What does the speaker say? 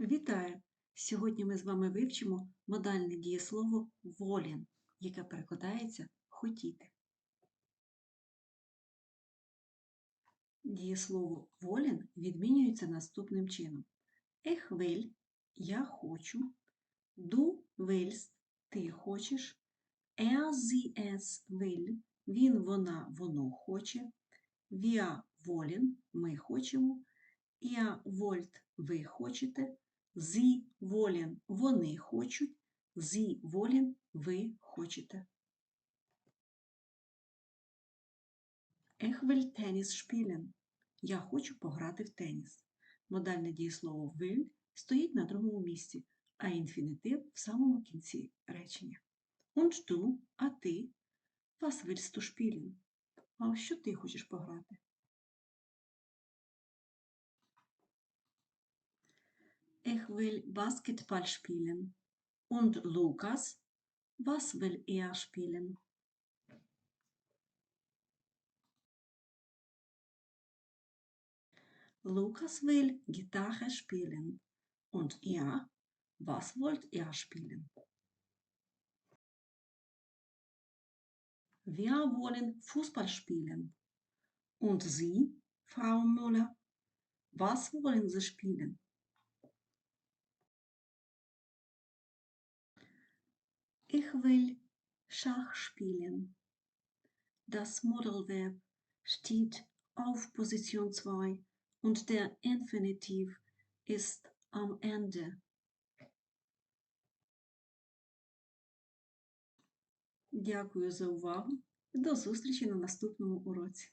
Вітаю! Сьогодні ми з вами вивчимо модальне дієслово волін, яке перекладається хотіти. Дієслово волін відмінюється наступним чином. Ех виль я хочу, ду вильст ти хочеш, er will він, вона, воно хоче, wir wollen ми хочемо, ihr wollt ви хочете, Sie wollen – вони хочуть, Sie wollen – ви хочете. Ich will Tennis. Я хочу пограти в теніс. Модальне дієслово will стоїть на другому місці, а інфінітив в самому кінці речення. Und du, а ти, was willst du? А що ти хочеш пограти? Ich will Basketball spielen. Und Lukas, was will er spielen? Lukas will Gitarre spielen. Und ihr, was wollt ihr spielen? Wir wollen Fußball spielen. Und Sie, Frau Müller, was wollen Sie spielen? Ich will Schach spielen. Das Modelverb steht auf Position 2 und der Infinitiv ist am Ende. Дякую за увагу. До зустрічі на наступному уроці.